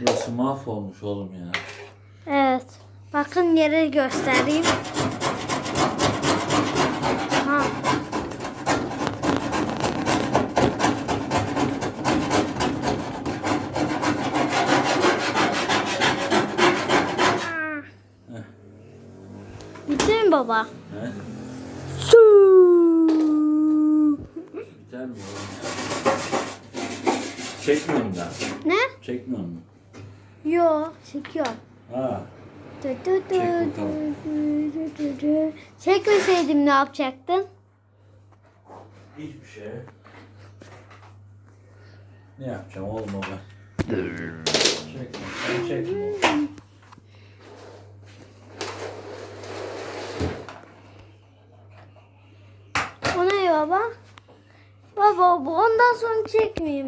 Burası mahvolmuş oğlum ya. Evet. Bakın yeri göstereyim. Ha. Bitti mi baba? He? Su. Biter mi oğlum ya? Çekmiyor mu daha? Ne? Çekmiyor mu? Yo, çekiyor. Ha. Dö dö dö Çek bakalım. dö dö dö dö. Çekmeseydim ne yapacaktın? Hiçbir şey. Ne yapacağım oğlum o ben? Çekme. Sen çekme. O ne baba? Baba bu ondan sonra çekmeyeyim.